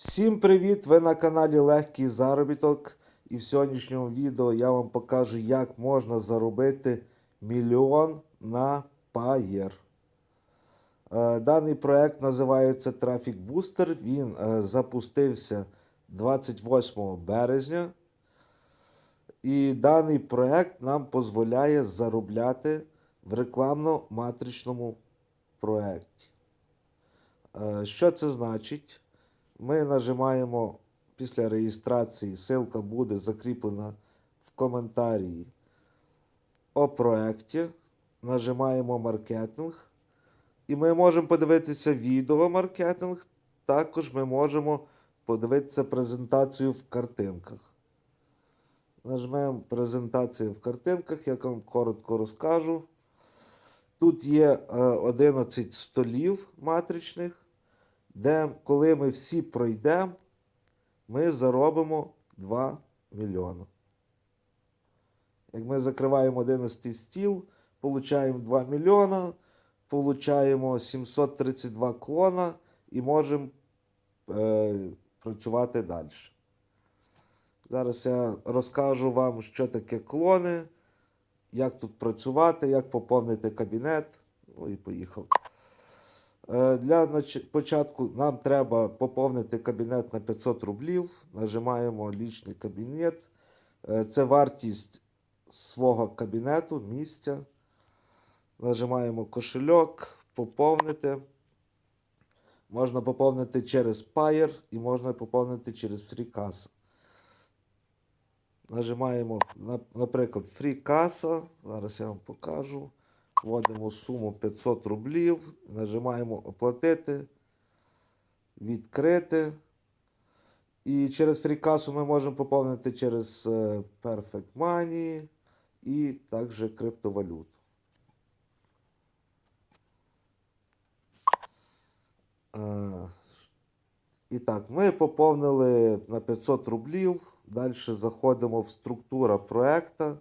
Всім привіт! Ви на каналі Легкий Заробіток. І в сьогоднішньому відео я вам покажу, як можна заробити мільйон на Payer. Е, Даний проект називається Traffic Booster. Він е, запустився 28 березня. І даний проект нам дозволяє заробляти в рекламно-матричному проекті. Е, Що це значить? Ми нажимаємо після реєстрації, ссылка буде закріплена в коментарі о проєкті. Нажимаємо маркетинг. І ми можемо подивитися відео маркетинг. Також ми можемо подивитися презентацію в картинках. Нажмемо презентацію в картинках, я вам коротко розкажу. Тут є е, 11 столів матричних, де коли ми всі пройдемо, ми заробимо 2 мільйони. Як ми закриваємо 11 стіл, получаємо 2 мільйона, получаємо 732 клона і можемо е, працювати далі. Зараз я розкажу вам, що таке клони, як тут працювати, як поповнити кабінет. Ну і поїхав. Е, Для початку нам треба поповнити кабінет на 500 рублів. Нажимаємо лічний кабінет. Е, Це вартість свого кабінету, місця. Нажимаємо кошельок, поповнити. Можна поповнити через Payer і можна поповнити через FreeCassa. Нажимаємо, на- наприклад, FreeCassa. Зараз я вам покажу. Вводимо суму 500 рублів, нажимаємо оплатити, відкрити. І через фрікасу ми можемо поповнити через е, Perfect Money і також криптовалюту. Е, І так, ми поповнили на 500 рублів. Далі заходимо в структура проекта.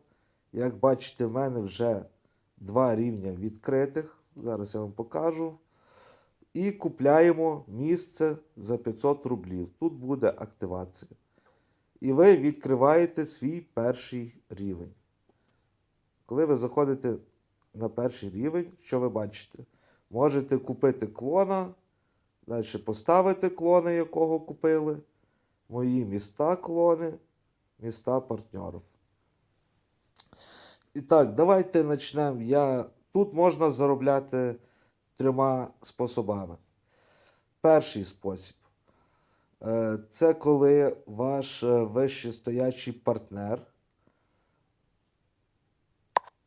Як бачите, в мене вже два рівня відкритих. Зараз я вам покажу. І купляємо місце за 500 рублів. Тут буде активація. І ви відкриваєте свій перший рівень. Коли ви заходите на перший рівень, що ви бачите? Можете купити клона, далі поставити клона, якого купили. Мої міста клони, міста партнерів. І так, давайте почнемо. Я... Тут можна заробляти трьома способами. Перший спосіб. Е, Це коли ваш е, вищестоячий партнер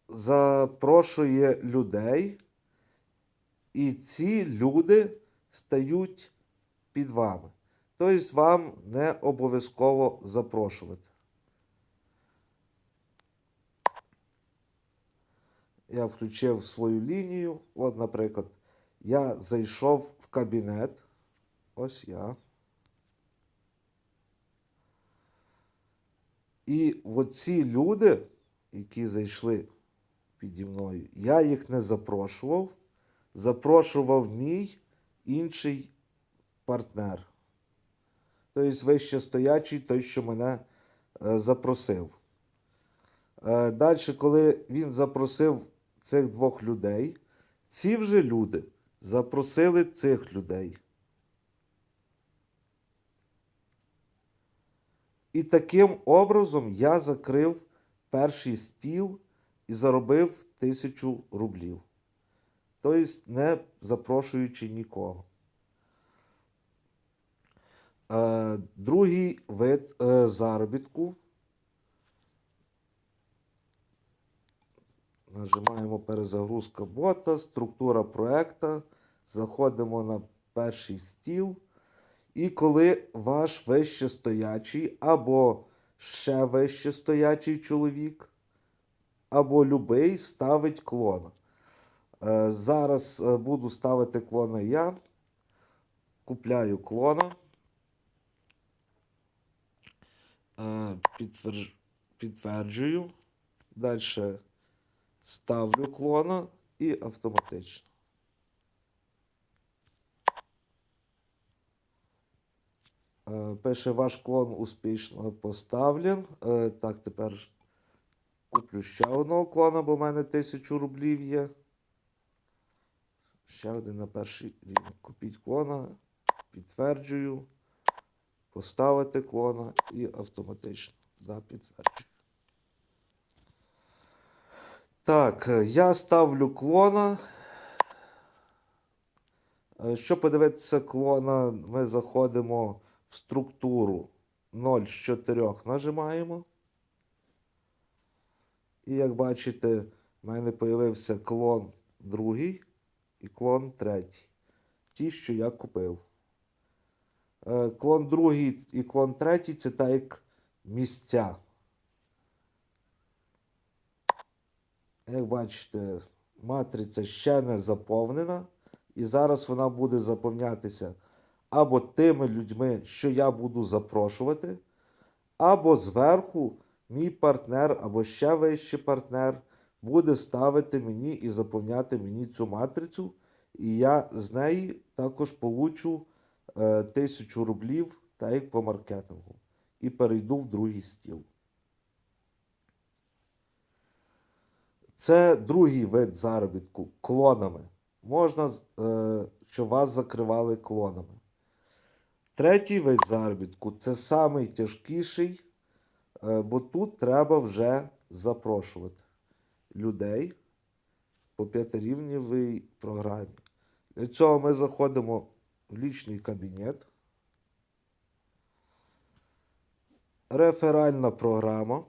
запрошує людей, і ці люди стають під вами. Тобто вам не обов'язково запрошувати. Я включив свою лінію. От, наприклад, я зайшов в кабінет. Ось я. І оці люди, які зайшли піді мною, я їх не запрошував. Запрошував мій інший партнер. Тобто вище стоячий, той, що мене е, запросив. Е, Далі, коли він запросив цих двох людей, ці вже люди запросили цих людей. І таким образом я закрив перший стіл і заробив тисячу рублів. Тобто не запрошуючи нікого. Е, Другий вид е, заробітку. Нажимаємо перезагрузка бота, структура проекта. Заходимо на перший стіл. І коли ваш вищестоячий або ще вищестоячий чоловік, або любий ставить клона. Е, Зараз е, буду ставити клона я. Купляю клона. Е, Підтверджую. Далі ставлю клона і автоматично. Е, Пише, ваш клон успішно поставлен. Е, Так, тепер куплю ще одного клона, бо в мене 1000 рублів є. Ще один на перший рівень. Купіть клона, підтверджую, поставити клона і автоматично. Да, підтверджую. Так, е, я ставлю клона. Е, Щоб подивитися клона, ми заходимо в структуру 0 з 4 нажимаємо. І як бачите, в мене з'явився клон другий і клон третій. Ті, що я купив. Е, Клон другий і клон третій це так як місця. Як бачите, матриця ще не заповнена. І зараз вона буде заповнятися або тими людьми, що я буду запрошувати, або зверху мій партнер, або ще вищий партнер буде ставити мені і заповняти мені цю матрицю. І я з неї також получу е, тисячу рублів, так як по маркетингу. І перейду в другий стіл. Це другий вид заробітку клонами. Можна, е, щоб вас закривали клонами. Третій вид заробітку це самий тяжкіший, е, бо тут треба вже запрошувати людей по п'ятирівневій програмі. Для цього ми заходимо в лічний кабінет. Реферальна програма.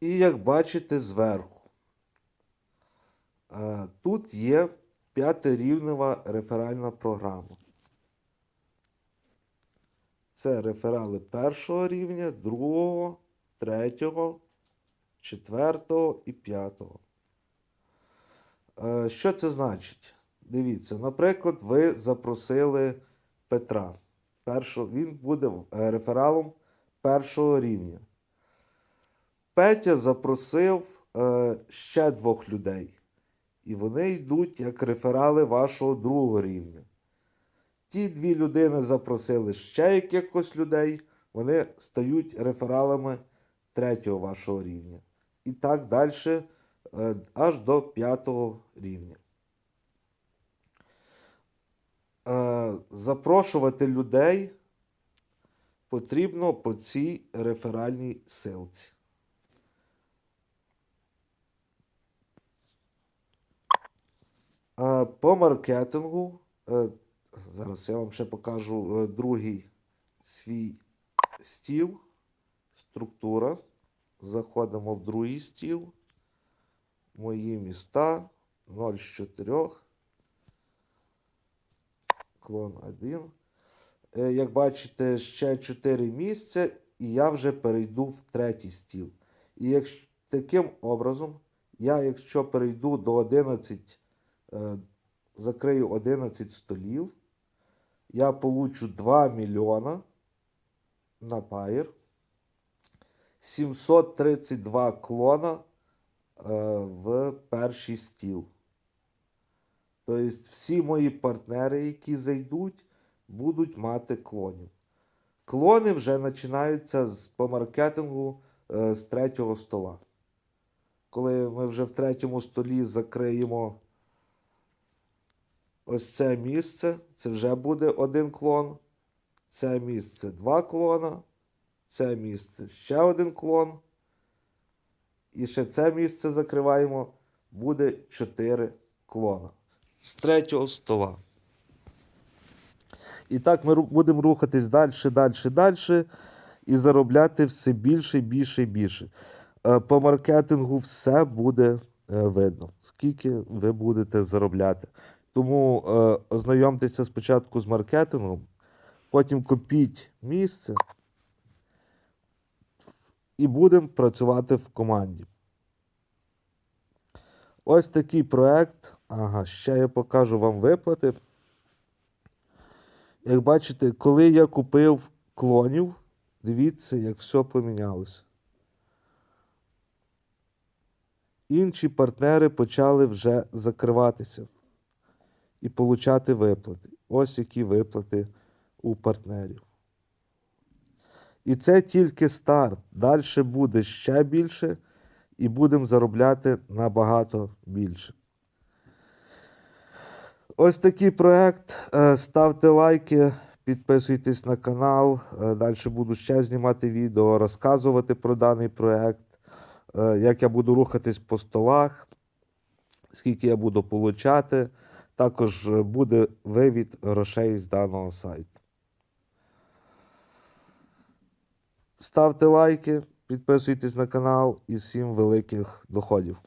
І як бачите зверху, е, тут є п'ятирівнева реферальна програма. Це реферали першого рівня, другого, третього, четвертого і п'ятого. Е, Що це значить? Дивіться, наприклад, ви запросили Петра. Він буде е, рефералом першого рівня. Петя запросив е, ще двох людей. І вони йдуть як реферали вашого другого рівня. Ті дві людини запросили ще якихось людей, вони стають рефералами третього вашого рівня. І так далі е, аж до п'ятого рівня. Е, запрошувати людей потрібно по цій реферальній силці. По маркетингу, е, зараз я вам ще покажу е, другий свій стіл, структура. Заходимо в другий стіл. Мої міста 0 з 4. Клон 1. Е, Як бачите, ще 4 місця, і я вже перейду в третій стіл. І якщо таким образом, я, якщо перейду до 11 е, закрию 11 столів, я получу 2 мільйона на паїр, 732 клона е, в перший стіл. Тобто всі мої партнери, які зайдуть, будуть мати клонів. Клони вже починаються з, по маркетингу е, з третього стола. Коли ми вже в третьому столі закриємо ось це місце, це вже буде один клон. Це місце два клона. Це місце ще один клон. І ще це місце закриваємо. Буде 4 клона. З третього стола. І так ми будемо рухатись далі, далі, далі. І заробляти все більше, більше і більше. Е, По маркетингу все буде е, видно, скільки ви будете заробляти. Тому е, ознайомтеся спочатку з маркетингом, потім купіть місце і будемо працювати в команді. Ось такий проект. Ага, ще я покажу вам виплати. Як бачите, коли я купив клонів, дивіться, як все помінялося. Інші партнери почали вже закриватися. І получати виплати. Ось які виплати у партнерів. І це тільки старт. Далі буде ще більше, і будемо заробляти набагато більше. Ось такий проект. Е, Ставте лайки, підписуйтесь на канал. Далі буду ще знімати відео, розказувати про даний проект, е, як я буду рухатись по столах, скільки я буду получати. Також е, буде вивід грошей з даного сайту. Ставте лайки, підписуйтесь на канал і всім великих доходів.